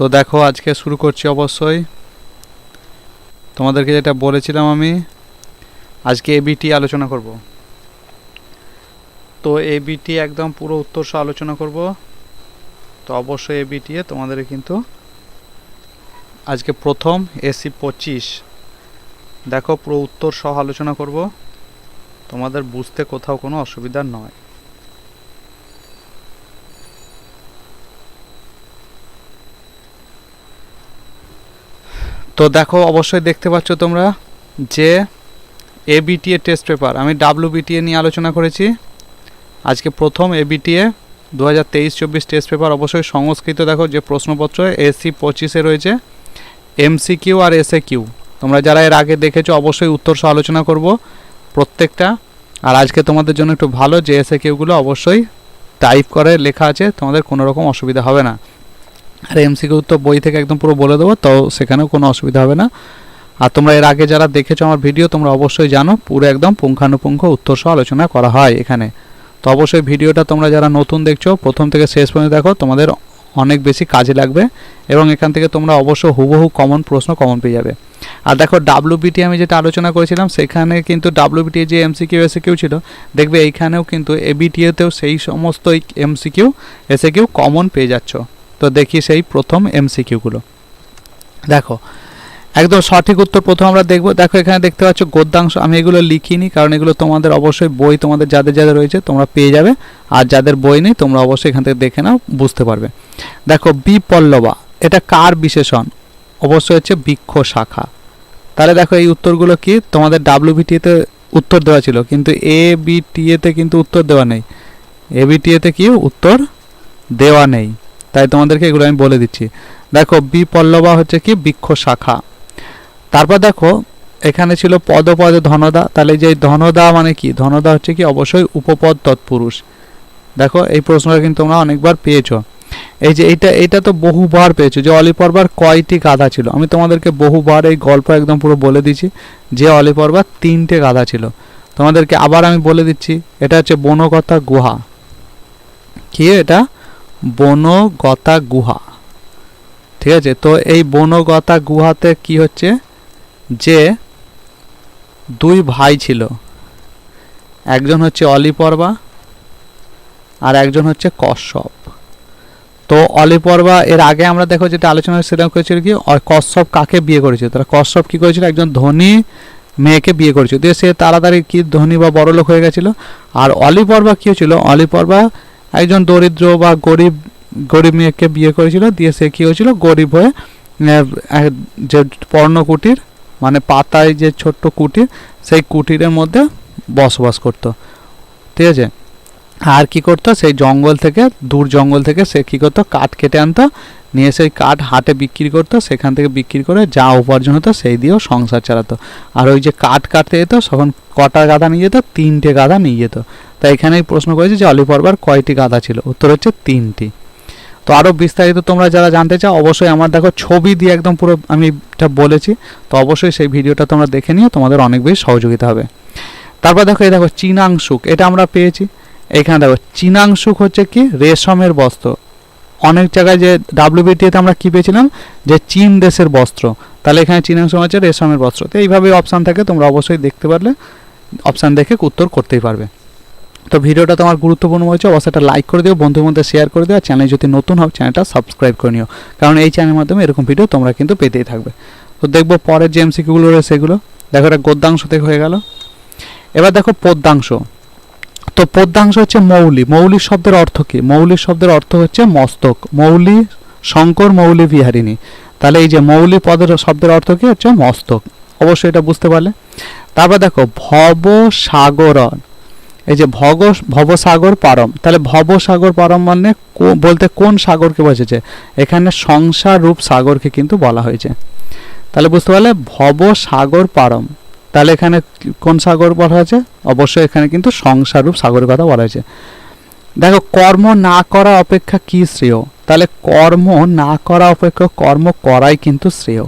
তো দেখো, আজকে শুরু করছি অবশ্যই। তোমাদেরকে যেটা বলেছিলাম আমি, আজকে এবিটি আলোচনা করব। তো এবিটি একদম পুরো উত্তর সহ আলোচনা করব। তো অবশ্যই এবিটি তোমাদের কিন্তু আজকে প্রথম এসি পঁচিশ। দেখো, পুরো উত্তর সহ আলোচনা করব। তোমাদের বুঝতে কোথাও কোনো অসুবিধা নয়। তো দেখো, অবশ্যই দেখতে পাচ্ছ তোমরা যে এবিটিএ টেস্ট পেপার আমি ডাব্লু বিটিএ নিয়ে আলোচনা করেছি। আজকে প্রথম এবিটিএ দু হাজার তেইশ চব্বিশ টেস্ট পেপার অবশ্যই সংস্কৃত দেখো, যে প্রশ্নপত্র এসি পঁচিশে রয়েছে। এমসিকিউ আর এসএ কিউ তোমরা যারা এর আগে দেখেছ, অবশ্যই উত্তর সহ আলোচনা করব প্রত্যেকটা। আর আজকে তোমাদের জন্য একটু ভালো, যে এসএ কিউগুলো অবশ্যই টাইপ করে লেখা আছে, তোমাদের কোনো রকম অসুবিধা হবে না। আর এমসিকিউ তো বই থেকে একদম পুরো বলে দেবো, তো সেখানেও কোনো অসুবিধা হবে না। আর তোমরা এর আগে যারা দেখেছ আমার ভিডিও, তোমরা অবশ্যই জানো, পুরো একদম পুঙ্খানুপুঙ্খ উত্তর সহ আলোচনা করা হয় এখানে। তো অবশ্যই ভিডিওটা তোমরা যারা নতুন দেখছ, প্রথম থেকে শেষ পর্যন্ত দেখো, তোমাদের অনেক বেশি কাজে লাগবে এবং এখান থেকে তোমরা অবশ্য হুবহু কমন প্রশ্ন কমন পেয়ে যাবে। আর দেখো ডাব্লিউবিটি আমি যেটা আলোচনা করেছিলাম, সেখানে কিন্তু ডাব্লিউবিটি যে এমসিকিউ এসে কিউ ছিল, দেখবে এইখানেও কিন্তু এবিটিএতেও সেই সমস্ত এমসিকিউ এসে কিউ কমন পেয়ে যাচ্ছ। তো দেখি সেই প্রথম এমসিকিউগুলো দেখো, একদম সঠিক উত্তর প্রথম আমরা দেখব। দেখো, এখানে দেখতে পাচ্ছ গদ্যাংশ। আমি এগুলো লিখিনি, কারণ এগুলো তোমাদের অবশ্যই বই তোমাদের যাদের যাদের রয়েছে তোমরা পেয়ে যাবে। আর যাদের বই নেই, তোমরা অবশ্যই এখান থেকে দেখে নাও, বুঝতে পারবে। দেখো, বিপল্লবা, এটা কার বিশেষণ? অবশ্যই হচ্ছে বৃক্ষ শাখা। তাহলে দেখো, এই উত্তরগুলো কি? তোমাদের ডাব্লিউবিটিএতে উত্তর দেওয়া ছিল, কিন্তু এ বিটিএতে কিন্তু উত্তর দেওয়া নেই। এ বিটিএতে কি? উত্তর দেওয়া নেই। তাই তোমাদেরকে এগুলো আমি বলে দিচ্ছি। দেখো, বিপল্লবা হচ্ছে কি? বৃক্ষ শাখা। তারপর দেখো, এখানে ছিল পদপদে ধনদা। তাহলে যে ধনদা মানে কি? ধনদা হচ্ছে কি? অবশ্যই উপপদ তৎপুরুষ। দেখো, এই প্রশ্নটা কিন্তু তোমরা অনেকবার পেয়েছ। এই যে এইটা এটা তো বহুবার পেয়েছ। যে অলিপর্বার কয়টি গাধা ছিল? আমি তোমাদেরকে বহুবার এই গল্প একদম পুরো বলে দিচ্ছি যে অলিপর্বার তিনটে গাধা ছিল। তোমাদেরকে আবার আমি বলে দিচ্ছি, এটা হচ্ছে বনকথা গুহা। কি এটা? বনগতা গুহা। ঠিক আছে? তো এই বনগতা গুহাতে কি হচ্ছে? যে দুই ভাই ছিল। একজন হচ্ছে অলিপর্বা আর একজন হচ্ছে কশ্যপ। তো অলিপর্বা এর আগে আমরা দেখো যেটা আলোচনা সেটা করেছিল কি কশ্যপ কাকে বিয়ে করেছিল তাহলে কশ্যপ কি করেছিল? একজন ধনী মেয়েকে বিয়ে করেছিল। দিয়ে সে তাড়াতাড়ি কি ধনী বা বড়লোক হয়ে গেছিল? আর অলিপর্বা কি হয়েছিল? অলিপর্বা একজন দরিদ্র বা গরিব গরিব মেয়েকে বিয়ে করেছিল, দিয়ে সে কী হয়েছিল? গরিব হয়ে যে পর্ণকুটির মানে পাতায় যে ছোট্ট কুটির, সেই কুটিরের মধ্যে বসবাস করত। ঠিক আছে? আর কি করতো? সেই জঙ্গল থেকে, দূর জঙ্গল থেকে সে কী করতো? কাঠ কেটে আনতো, নিয়ে সেই কাঠ হাটে বিক্রি করতো, সেখান থেকে বিক্রি করে যা উপার্জন হতো সেই দিয়েও সংসার চালাতো। আর ওই যে কাঠ কাটতে যেত, তখন কটা গাধা নিয়ে যেত, তিনটে গাধা নিয়ে যেত। তাই এখানেই প্রশ্ন করেছে যে অলিপর্বার কয়টি গাধা ছিল? উত্তর হচ্ছে তিনটি। তো আরও বিস্তারিত তোমরা যারা জানতে চাও, অবশ্যই আমার দেখো ছবি দিয়ে একদম পুরো আমি এটা বলেছি। তো অবশ্যই সেই ভিডিওটা তোমরা দেখে নিও, তোমাদের অনেক বেশি সহযোগিতা হবে। তারপর দেখো, এই দেখো চীনাংশুক এটা আমরা পেয়েছি। এখানে দেখো চীনাংশুক হচ্ছে কি? রেশমের বস্ত্র। অনেক জায়গায় যে ডাব্লিউবিটিতে আমরা কী পেয়েছিলাম? যে চীন দেশের বস্ত্র। তাহলে এখানে চীনাংশ হচ্ছে রেশমের বস্ত্র। তো এইভাবে অপশান থাকে, তোমরা অবশ্যই দেখতে পারলে অপশান দেখে উত্তর করতেই পারবে। তো ভিডিওটা তোমার গুরুত্বপূর্ণ হয়েছে, অবশ্যই এটা লাইক করে দিও বন্ধুর মধ্যে শেয়ার করে দিও, আর চ্যানেল যদি নতুন হও চ্যানেলটা সাবস্ক্রাইব করে নিও। কারণ এই চ্যানেলের মাধ্যমে এরকম ভিডিও তোমরা কিন্তু পেতেই থাকবে। তো দেখব পরের যে এমসিকিউগুলো রয়েছে সেগুলো দেখো এটা গদ্যাংশ থেকে হয়ে গেল। এবার দেখো পদ্যাংশ। তো পদ্যাংশ হচ্ছে মৌলি। মৌলি শব্দের অর্থ কি? মৌলি শব্দের অর্থ হচ্ছে মস্তক। মৌলি শঙ্কর, মৌলি বিহারিণী। তাহলে এই যে মৌলি পদের শব্দের অর্থ কি? হচ্ছে মস্তক। অবশ্যই এটা বুঝতে পারলে। তারপর দেখো ভব সাগরণ এই যে ভগ, ভবসাগর পারম, তাহলে ভবসাগর পারম মানে বলতে কোন সাগরকে বোঝাচ্ছে এখানে সংসার রূপ সাগরকে কিন্তু বলা হয়েছে। তাহলে বুঝতে পারলে ভবসাগর পারম, তাহলে এখানে কোন সাগর বলা হয়েছে? অবশ্যই এখানে কিন্তু সংসার রূপ সাগরের কথা বলা হয়েছে। দেখো, কর্ম না করা অপেক্ষা কি শ্রেয়? তাহলে কর্ম না করা অপেক্ষা কর্ম করাই কিন্তু শ্রেয়।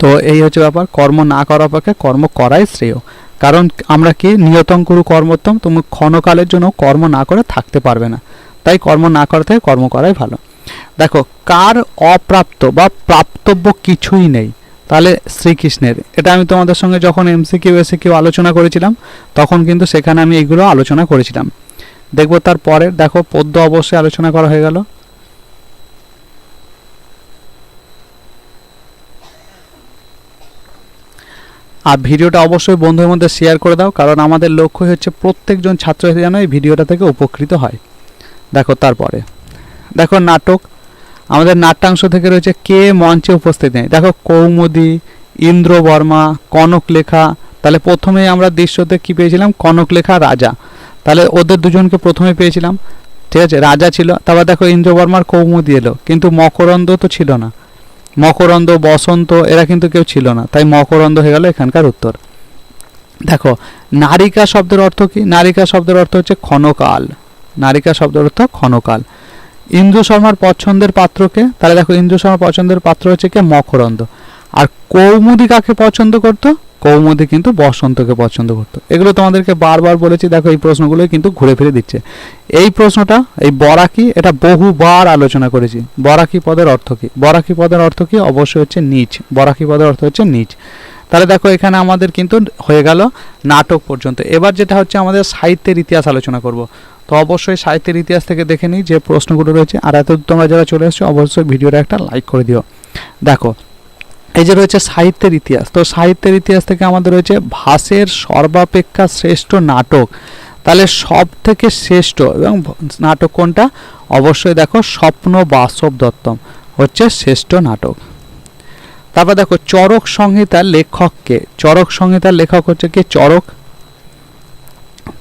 তো এই হচ্ছে ব্যাপার, কর্ম না করা অপেক্ষা কর্ম করাই শ্রেয়। কারণ আমরা কি নিয়তং করু কর্মোত্তম তুমি ক্ষণকালের জন্য কর্ম না করে থাকতে পারবে না। তাই কর্ম না করা থেকে কর্ম করাই ভালো। দেখো, কার অপ্রাপ্ত বা প্রাপ্তব্য কিছুই নেই, তাহলে শ্রীকৃষ্ণের। এটা আমি তোমাদের সঙ্গে যখন এমসিকিউ, এসিকিউ আলোচনা করেছিলাম, তখন কিন্তু সেখানে আমি এইগুলো আলোচনা করেছিলাম। দেখব তারপরে, দেখো পদ্য অবশ্যই আলোচনা করা হয়ে গেল। আর ভিডিওটা অবশ্যই বন্ধুদের মধ্যে শেয়ার করে দাও, কারণ আমাদের লক্ষ্য হচ্ছে প্রত্যেকজন ছাত্রছাত্রী যেন এই ভিডিওটা থেকে উপকৃত হয়। দেখো তারপরে। দেখো নাটক। আমাদের নাট্যাংশ থেকে রয়েছে কে মঞ্চে উপস্থিত নেই। দেখো কৌমুদি ইন্দ্র বর্মা কনক লেখা তাহলে প্রথমেই আমরা দৃশ্যতে কি পেয়েছিলাম? কনক লেখা রাজা। তাহলে ওদের দুজনকে প্রথমে পেয়েছিলাম। ঠিক আছে, রাজা ছিল। তারপর দেখো ইন্দ্র বর্মার কৌমুদি এলো। কিন্তু মকরন্দ তো ছিল না। মকরন্দ, বসন্ত, এরা কিন্তু কেউ ছিল না। তাই মকরন্দ হয়ে গেল এখানকার উত্তর। দেখো, নারিকা শব্দের অর্থ কি? নারিকা শব্দের অর্থ হচ্ছে ক্ষণকাল। নারিকা শব্দের অর্থ ক্ষণকাল। ইন্দু শর্মার পছন্দের পাত্রকে তাহলে দেখো, ইন্দু শর্মার পছন্দের পাত্র হচ্ছে কে? মকরন্দ। আর কৌমুদি কাকে পছন্দ করতো? কৌমুদি কিন্তু বসন্তকে পছন্দ করতো। এগুলো তোমাদেরকে বারবার বলেছি, দেখো এই প্রশ্নগুলোই কিন্তু ঘুরে ফিরে দিচ্ছে। এই প্রশ্নটা, এই বরাকি এটা বহুবার আলোচনা করেছি। বরাকি পদের অর্থ কি? বরাকি পদের অর্থ কি? অবশ্যই হচ্ছে নিচ। বরাকি পদের অর্থ হচ্ছে নিচ। তাহলে দেখো এখানে আমাদের কিন্তু হয়ে গেল নাটক পর্যন্ত। এবার যেটা হচ্ছে আমাদের সাহিত্যের ইতিহাস আলোচনা করব। তো অবশ্যই সাহিত্যের ইতিহাস থেকে দেখে নিই যে প্রশ্নগুলো রয়েছে। আর এত তোমরা যারা চলে এসছো, অবশ্যই ভিডিওটা একটা লাইক করে দিও। দেখো এই যে রয়েছে সাহিত্যের ইতিহাস, তো সাহিত্যের ইতিহাস থেকে আমাদের রয়েছে ভাষের সর্বাপেক্ষা শ্রেষ্ঠ নাটক। তাহলে সব থেকে শ্রেষ্ঠ এবং নাটক কোনটা? অবশ্যই দেখো স্বপ্ন বাসব দত্তম হচ্ছে শ্রেষ্ঠ নাটক। তারপর দেখো চরক সংহিতার লেখককে চরক সংহিতার লেখক হচ্ছে কে? চরক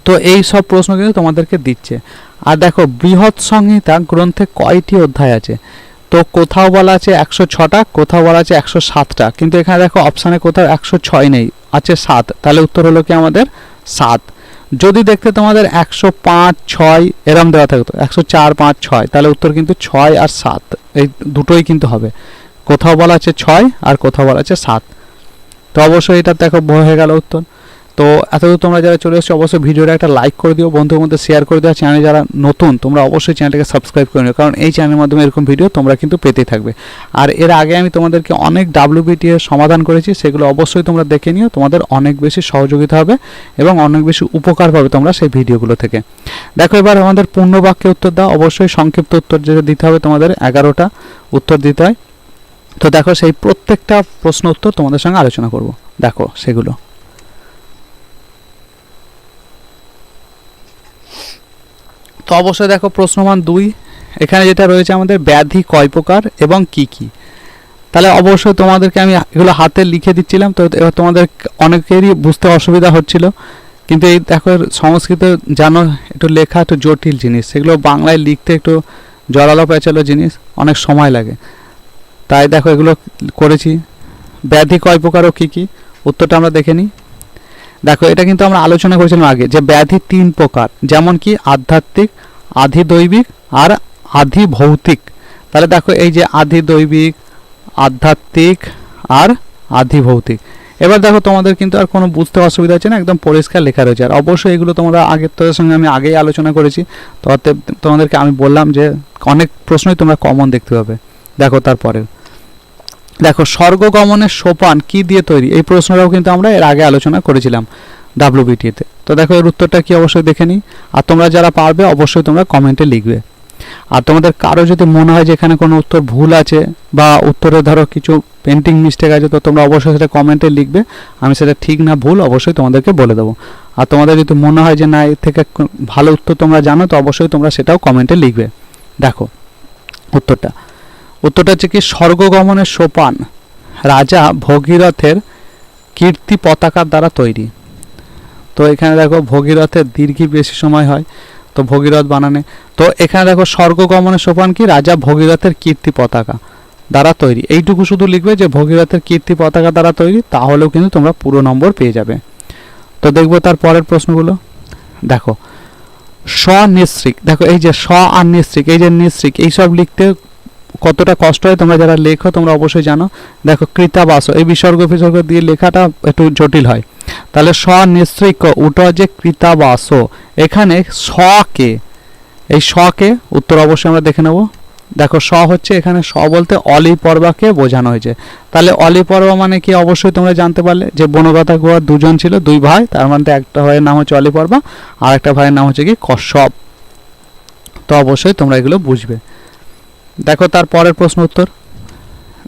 তো এই সব প্রশ্ন কিন্তু তোমাদেরকে দিচ্ছে। আর দেখো বৃহৎ সংহিতা গ্রন্থে কয়টি অধ্যায় আছে? তো কোথাও বলা আছে একশো ছটা, কোথাও বলা আছে একশো সাতটা। কিন্তু এখানে দেখো অপশানে কোথাও একশো ছয় নেই, আছে সাত। তাহলে উত্তর হলো কি আমাদের? সাত। যদি দেখতে তোমাদের একশো পাঁচ, ছয়, এরম দেওয়া থাকতো একশো চার, পাঁচ, ছয়, তাহলে উত্তর কিন্তু ছয় আর সাত। এই দুটোই কিন্তু হবে। কোথাও বলা আছে ছয় আর কোথাও বলা আছে সাত। তো অবশ্যই এটা দেখো হয়ে গেল উত্তর। তো এতদূর তোমরা যারা চলে এসছো, অবশ্যই ভিডিওটা একটা লাইক করে দিও বন্ধুর মধ্যে শেয়ার করে দিও চ্যানেলে যারা নতুন, তোমরা অবশ্যই চ্যানেলটাকে সাবস্ক্রাইব করে নিও, কারণ এই চ্যানেলের মাধ্যমে এরকম ভিডিও তোমরা কিন্তু পেতেই থাকবে। আর এর আগে আমি তোমাদেরকে অনেক ডাব্লিউবিটি এর সমাধান করেছি, সেগুলো অবশ্যই তোমরা দেখে নিও, তোমাদের অনেক বেশি সহযোগিতা হবে এবং অনেক বেশি উপকার পাবে তোমরা সেই ভিডিওগুলো থেকে। দেখো এবার আমাদের পূর্ণ বাক্যে উত্তর দাও, অবশ্যই সংক্ষিপ্ত উত্তর যেটা দিতে হবে তোমাদের, এগারোটা উত্তর দিতে হয়। তো দেখো সেই প্রত্যেকটা প্রশ্ন উত্তর তোমাদের সঙ্গে আলোচনা করব। দেখো সেগুলো। তো অবশ্যই দেখো প্রশ্নমান দুই। এখানে যেটা রয়েছে আমাদের ব্যাধি কয় প্রকার এবং কি কি? তাহলে অবশ্যই তোমাদেরকে আমি এগুলো হাতে লিখে দিচ্ছিলাম, তো এবার তোমাদের অনেকেরই বুঝতে অসুবিধা হচ্ছিল। কিন্তু এই দেখো সংস্কৃত জানো, একটু লেখা, একটু জটিল জিনিস। সেগুলো বাংলায় লিখতে একটু জড়ালো পেঁচালো জিনিস, অনেক সময় লাগে। তাই দেখো এগুলো করেছি। ব্যাধি কয় প্রকার ও কী কী? উত্তরটা আমরা দেখে নিই। দেখো, এটা কিন্তু আমরা আলোচনা করেছিলাম আগে যে ব্যাধি তিন প্রকার, যেমন কি আধ্যাত্মিক আধি দৈবিক আর আধি ভৌতিক তাহলে দেখো, এই যে আধি দৈবিক আধ্যাত্মিক আর আধি ভৌতিক এবার দেখো, তোমাদের কিন্তু আর কোনো বুঝতে অসুবিধা হচ্ছে না, একদম পরিষ্কার লেখা রয়েছে। আর অবশ্যই এগুলো তোমরা আগের তোদের সঙ্গে আমি আগেই আলোচনা করেছি, তো তোমাদেরকে আমি বললাম যে অনেক প্রশ্নই তোমরা কমন দেখতে পাবে। দেখো, তারপরে। দেখো, স্বর্গগমনের সোপান কি দিয়ে তৈরি? এই প্রশ্নটাও কিন্তু আমরা এর আগে আলোচনা করেছিলাম ডাব্লিউবিটিতে তো। দেখো, এর উত্তরটা কি অবশ্যই দেখে নিই। আর তোমরা যারা পারবে, অবশ্যই তোমরা কমেন্টে লিখবে। আর তোমাদের কারও যদি মনে হয় যে এখানে কোনো উত্তর ভুল আছে বা উত্তরে ধরো কিছু পেন্টিং মিস্টেক আছে, তো তোমরা অবশ্যই সেটা কমেন্টে লিখবে। আমি সেটা ঠিক না ভুল, অবশ্যই তোমাদেরকে বলে দেবো। আর তোমাদের যদি মনে হয় যে না, এর থেকে ভালো উত্তর তোমরা জানো, তো অবশ্যই তোমরা সেটাও কমেন্টে লিখবে। দেখো, উত্তরটা। উত্তরটা হচ্ছে কি, স্বর্গগমনের সোপান, রাজা ভগীরথের কীর্তি পতাকার দ্বারা তৈরি। তো এখানে দেখো ভগীরথের দীর্ঘই বেশি সময় হয়, তো ভগীরথ বানানে। তো এখানে দেখো স্বর্গগমনের সোপান কি, রাজা ভগীরথের কীর্তি পতাকা দ্বারা তৈরি। এইটুকু শুধু লিখবে যে ভগীরথের কীর্তি পতাকা দ্বারা তৈরি, তাহলেও কিন্তু তোমরা পুরো নম্বর পেয়ে যাবে। তো দেখব তার পরের প্রশ্নগুলো। দেখো স্বনিশ্রিক দেখো এই যে স্ব আর নিশ্রিক এই যে নিশ্রিক এইসব লিখতে কতটা কষ্ট হয় তোমরা যারা লেখো, তোমরা অবশ্যই জানো। দেখো, কৃতাবাস, এই বিসর্গ বিসর্গ দিয়ে লেখাটা একটু জটিল হয়। তাহলে স স্বনিশ্রিক উট যে কৃতাবাস। এখানে কে? এই কে? উত্তর অবশ্যই আমরা দেখে নেব। দেখো, স হচ্ছে এখানে স বলতে অলি পর্বাকে বোঝানো হয়েছে। তাহলে অলি পর্বা মানে কি? অবশ্যই তোমরা জানতে পারলে যে বনগাথা গোয়ার দুজন ছিল, দুই ভাই। তার মধ্যে একটা ভাইয়ের নাম হচ্ছে অলি পর্বা আর একটা ভাইয়ের নাম হচ্ছে কি কশ্যপ। তো অবশ্যই তোমরা এগুলো বুঝবে। দেখো তার পরের প্রশ্ন উত্তর।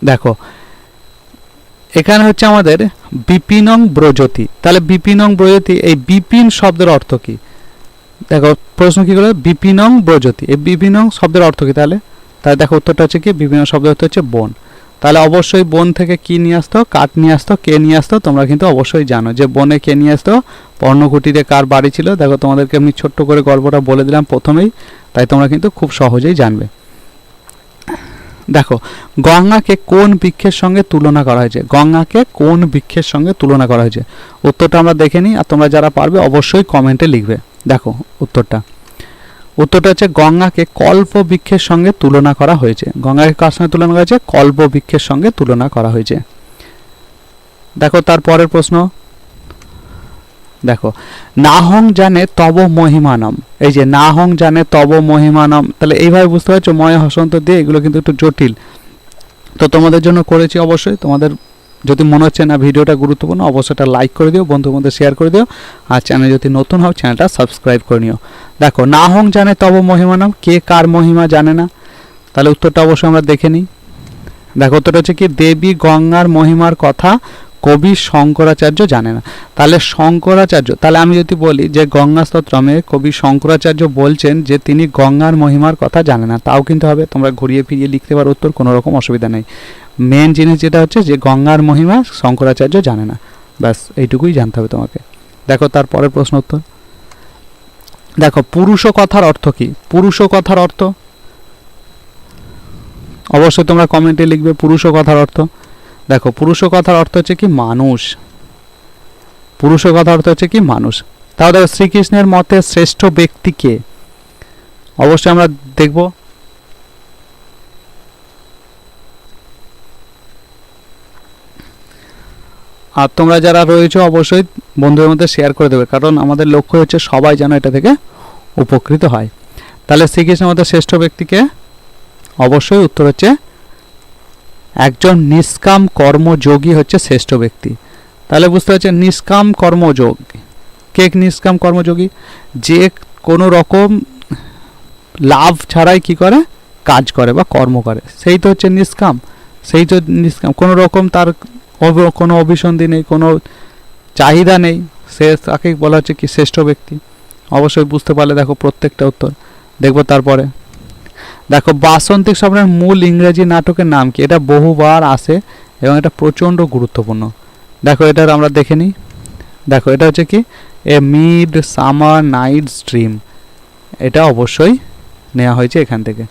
দেখো, এখানে হচ্ছে আমাদের বিপিনং ব্রজতি। তাহলে বিপিনং ব্রজতি, এই বিপিন শব্দের অর্থ কি? দেখো, প্রশ্ন কি করে বিপিনং ব্রজতি। এই বিপিনং শব্দের অর্থ কি তাহলে? তাহলে দেখো উত্তরটা হচ্ছে কি? বিভিন্ন শব্দের অর্থ হচ্ছে বন। তাহলে অবশ্যই বন থেকে কি নিয়ে আসতো? কাঠ নিয়ে আসতো, কে নিয়ে আসতো? তোমরা কিন্তু অবশ্যই জানো যে বনে কে নিয়ে আসতো? পর্ণকুটিরে কার বাড়ি ছিল? দেখো তোমাদেরকে আমি ছোট্ট করে গল্পটা বলে দিলাম প্রথমেই, তাই তোমরা কিন্তু খুব সহজেই জানবে। দেখো, গঙ্গাকে কোন বৃক্ষের সঙ্গে তুলনা করা হয়েছে? গঙ্গাকে কোন বৃক্ষের সঙ্গে তুলনা করা হয়েছে? উত্তরটা আমরা দেখে নিই, আর তোমরা যারা পারবে অবশ্যই কমেন্টে লিখবে। দেখো, উত্তরটা। উত্তরটা হচ্ছে, গঙ্গাকে কল্প বৃক্ষের সঙ্গে তুলনা করা হয়েছে। গঙ্গাকে কার সঙ্গে তুলনা করা হয়েছে? কল্প বৃক্ষের সঙ্গে তুলনা করা হয়েছে। দেখো, তার পরের প্রশ্ন। দেখো, নাহং জানে তব মহিমানম। এই যে নাহং জানে তব মহিমানম, তাহলে এইভাবে বুঝতে পারছ, ময় হসন্ত দিয়ে এগুলো কিন্তু একটু জটিল। তো তোমাদের জন্য করেছি অবশ্যই, তোমাদের যদি মনে হচ্ছে না ভিডিওটা গুরুত্বপূর্ণ, অবশ্যই এটা লাইক করে দিও বন্ধুর মধ্যে শেয়ার করে দিও, আর চ্যানেল যদি নতুন হও চ্যানেলটা সাবস্ক্রাইব করে নিও। দেখো, নাহং জানে তব মহিমানম, কে কার মহিমা জানে না? তাহলে উত্তরটা অবশ্যই আমরা দেখে নিই। দেখো, উত্তরটা হচ্ছে কি, দেবী গঙ্গার মহিমার কথা কবি শঙ্করাচার্য জানে না। তাহলে শঙ্করাচার্য, তাহলে আমি যদি বলি যে গঙ্গা স্তোত্রমে কবি শঙ্করাচার্য বলছেন যে তিনি গঙ্গার মহিমার কথা জানে না, তাও কিন্তু হবে, তোমরা ঘুরিয়ে ফিরিয়ে লিখতে পারো, উত্তর কোনো রকম অসুবিধা নেই। মেন জিনিস যেটা হচ্ছে যে গঙ্গার মহিমা শঙ্করাচার্য জানে না। ব্যাস, এইটুকুই জানতে হবে তোমাকে। দেখো তার পরের প্রশ্ন উত্তর। দেখো, পুরুষ কথার অর্থ কি? পুরুষ কথার অর্থ? অবশ্যই তোমরা কমেন্টে লিখবে পুরুষ কথার অর্থ। দেখো, পুরুষ কথার অর্থ হচ্ছে কি? মানুষ। পুরুষ কথার অর্থ হচ্ছে কি? মানুষ। তাহলে দেখো, শ্রীকৃষ্ণের মতে শ্রেষ্ঠ ব্যক্তিকে অবশ্যই আমরা দেখব। আর তোমরা যারা রয়েছে, অবশ্যই বন্ধুদের মধ্যে শেয়ার করে দেবে, কারণ আমাদের লক্ষ্য হচ্ছে সবাই যেন এটা থেকে উপকৃত হয়। তাহলে শ্রীকৃষ্ণের মধ্যে শ্রেষ্ঠ ব্যক্তিকে অবশ্যই উত্তর হচ্ছে একজন নিষ্কাম কর্মযোগী হচ্ছে শ্রেষ্ঠ ব্যক্তি। তাহলে বুঝতে পারছেন, নিষ্কাম কর্মযোগ। কে নিষ্কাম কর্মযোগী? যে কোনো রকম লাভ ছাড়াই কি করে? কাজ করে বা কর্ম করে। সেই তো হচ্ছে নিষ্কাম। সেই তো নিষ্কাম। কোনো রকম তার কোনো অভিসন্ধি নেই, কোনো চাহিদা নেই। সে তাকে বলা হচ্ছে কি শ্রেষ্ঠ ব্যক্তি। অবশ্যই বুঝতে পারলে দেখো প্রত্যেকটা উত্তর। দেখব তারপরে। দেখো, বাসন্তিক স্বপ্নের মূল ইংরেজি নাটকের নাম কি? এটা বহুবার আসে এবং এটা প্রচণ্ড গুরুত্বপূর্ণ। দেখো, এটার আমরা দেখে নিই। দেখো, এটা হচ্ছে কি? A mid summer night stream এটা অবশ্যই নেওয়া হয়েছে এখান থেকে।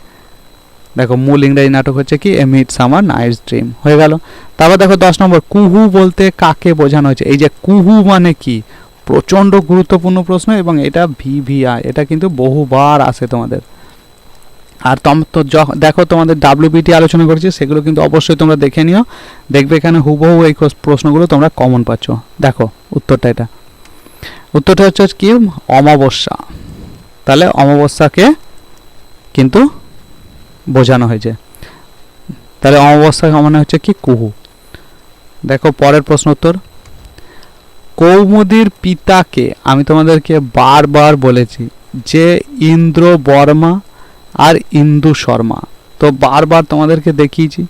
দেখো, মূল ইংরেজি নাটক হচ্ছে কি? A mid summer night stream হয়ে গেল। তারপর দেখো, দশ নম্বর, কুহু বলতে কাকে বোঝানো হয়েছে? এই যে কুহু মানে কি? প্রচণ্ড গুরুত্বপূর্ণ প্রশ্ন এবং এটা ভিভিআই। এটা কিন্তু বহুবার আসে তোমাদের। আর তম তো দেখো তোমাদের ডাব্লিউবিটি আলোচনা করেছি, সেগুলো কিন্তু অবশ্যই তোমরা দেখে নিও। দেখবে এখানে হুবহু এই প্রশ্নগুলো তোমরা কমন পাচ্ছ। দেখো, উত্তরটা এটা। উত্তরটা হচ্ছে কি? অমাবস্যা। তাহলে অমাবস্যাকে কিন্তু বোঝানো হয়েছে। তাহলে অমাবস্যা মানে হচ্ছে কি? কুহু। দেখো, পরের প্রশ্ন উত্তর। কৌমুদীর পিতাকে আমি তোমাদেরকে বারবার বলেছি যে ইন্দ্র বর্মা আর ইন্দু শর্মা। তো বারবার তোমাদেরকে দেখিয়েছি।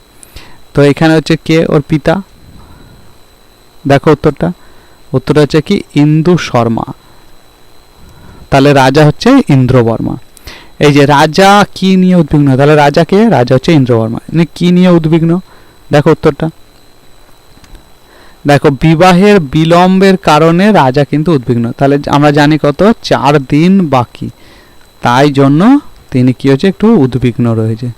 তো এখানে হচ্ছে কে ওর পিতা? দেখো উত্তরটা। উত্তরটা হচ্ছে কি? ইন্দু শর্মা। তাহলে রাজা হচ্ছে ইন্দ্রবর্মা। এই যে রাজা কি নিয়ে উদ্বিগ্ন? তাহলে রাজা কে? রাজা হচ্ছে ইন্দ্রবর্মা। ইনি কি নিয়ে উদ্বিগ্ন? দেখো উত্তরটা। দেখো, বিবাহের বিলম্বের কারণে রাজা কিন্তু উদ্বিগ্ন। তাহলে আমরা জানি কত? চার দিন বাকি। তাই জন্য তিনি কি হয়েছে? একটু উদ্বিগ্ন রয়েছে।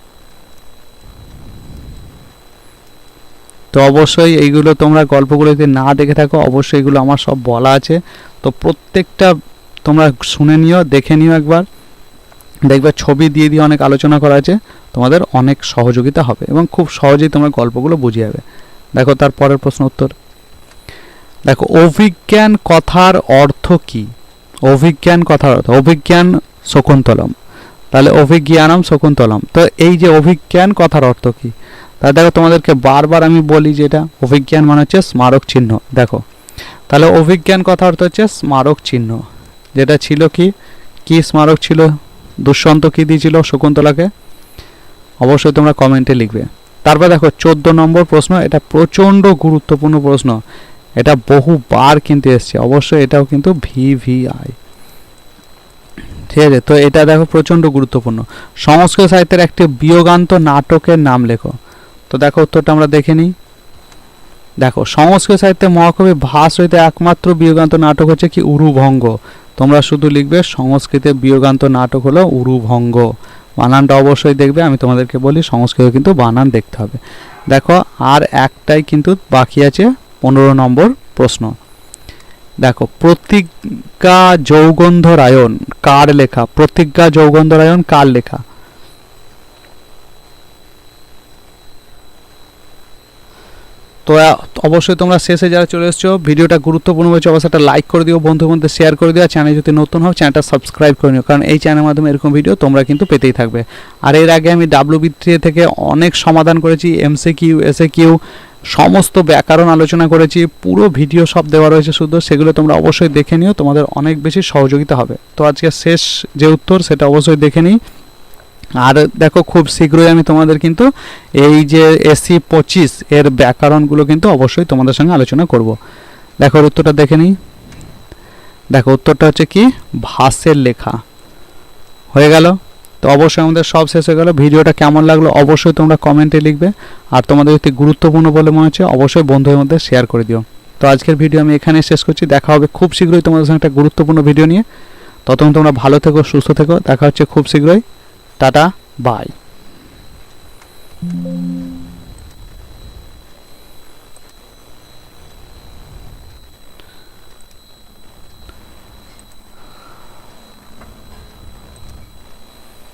তো অবশ্যই এইগুলো তোমরা গল্পগুলো যদি না দেখে থাকো, অবশ্যই এগুলো আমার সব বলা আছে। তো প্রত্যেকটা তোমরা শুনে নিও, দেখে নিও একবার। দেখবে ছবি দিয়ে দিয়ে অনেক আলোচনা করা আছে। তোমাদের অনেক সহযোগিতা হবে এবং খুব সহজেই তোমরা গল্পগুলো বুঝে যাবে। দেখো, তার পরের প্রশ্ন উত্তর। দেখো, অভিজ্ঞান কথার অর্থ কি? অভিজ্ঞান কথার অর্থ, অভিজ্ঞান শকুন্তলম। তাহলে অভিজ্ঞানম শকুন্তলম। তো এই যে অভিজ্ঞান কথার অর্থ কি? তা দেখো তোমাদেরকে বারবার আমি বলি যে এটা অভিজ্ঞান মানে হচ্ছে স্মারক চিহ্ন, দেখো। তাহলে অভিজ্ঞান কথা অর্থ হচ্ছে স্মারক চিহ্ন। যেটা ছিল কি? কি স্মারক ছিল? দুষ্যন্ত কি দিয়েছিল শকুন্তলাকে? অবশ্যই তোমরা কমেন্টে লিখবে। তারপর দেখো চোদ্দ নম্বর প্রশ্ন, এটা প্রচণ্ড গুরুত্বপূর্ণ প্রশ্ন। এটা বহুবার কিন্তু এসছে। অবশ্যই এটাও কিন্তু ভি ভি আই ঠিক আছে? তো এটা দেখো প্রচণ্ড গুরুত্বপূর্ণ। সংস্কৃত সাহিত্যের একটি বিয়োগান্ত নাটকের নাম লেখো। তো দেখো উত্তরটা আমরা দেখে নিই। দেখো, সংস্কৃত সাহিত্যে মহাকবি ভাস হইতে একমাত্র বিয়োগান্ত নাটক হচ্ছে কি উরুভঙ্গ। তোমরা শুধু লিখবে সংস্কৃতে বিয়োগান্ত নাটক হলো উরুভঙ্গ। বানানটা অবশ্যই দেখবে, আমি তোমাদেরকে বলি, সংস্কৃত কিন্তু বানান দেখতে হবে। দেখো, আর একটাই কিন্তু বাকি আছে, পনেরো নম্বর প্রশ্ন। দেখো প্রতিজ্ঞা যৌগন্ধরায়ন কার লেখা? প্রতিজ্ঞা যৌগন্ধরায়ন কার লেখা? তো অবশ্যই তোমরা শেষে যারা চলে এসছো, ভিডিওটা গুরুত্বপূর্ণ হয়েছে, অবশ্যই একটা লাইক করে দিও, বন্ধু মধ্যে শেয়ার করে দিও চ্যানেল যদি নতুন হও চ্যানেলটা সাবস্ক্রাইব করে নিও, কারণ এই চ্যানেলের মাধ্যমে এরকম ভিডিও তোমরা কিন্তু পেতেই থাকবে। আর এর আগে আমি ডাব্লিউ থেকে অনেক সমাধান করেছি এমসি কিউ এসএ কিউ সমস্ত ব্যাকরণ আলোচনা করেছি, পুরো ভিডিও সব দেওয়া রয়েছে শুধু, সেগুলো তোমরা অবশ্যই দেখে নিও, তোমাদের অনেক বেশি সহযোগিতা হবে। তো আজকে শেষ যে উত্তর, সেটা অবশ্যই দেখে নিই। আর দেখো খুব শীঘ্রই আমি তোমাদের কিন্তু এই যে এসি পঁচিশ এর ব্যাকরণগুলো কিন্তু অবশ্যই তোমাদের সঙ্গে আলোচনা করব। দেখো উত্তরটা দেখে নিই। দেখো উত্তরটা হচ্ছে কি? ভাসের লেখা। হয়ে গেল? তো অবশ্যই আমাদের সব শেষ হয়ে গেল। ভিডিওটা কেমন লাগল অবশ্যই তোমরা কমেন্টে লিখবে। আর তোমাদের যদি গুরুত্বপূর্ণ বলে মনে হচ্ছে, অবশ্যই বন্ধুদের মধ্যে শেয়ার করে দিও। তো আজকের ভিডিও আমি এখানে শেষ করছি। দেখা হবে খুব শীঘ্রই তোমাদের সঙ্গে একটা গুরুত্বপূর্ণ ভিডিও নিয়ে। ততক্ষণ তোমরা ভালো থেকো, সুস্থ থেকো। দেখা হচ্ছে খুব শীঘ্রই। Tata bye.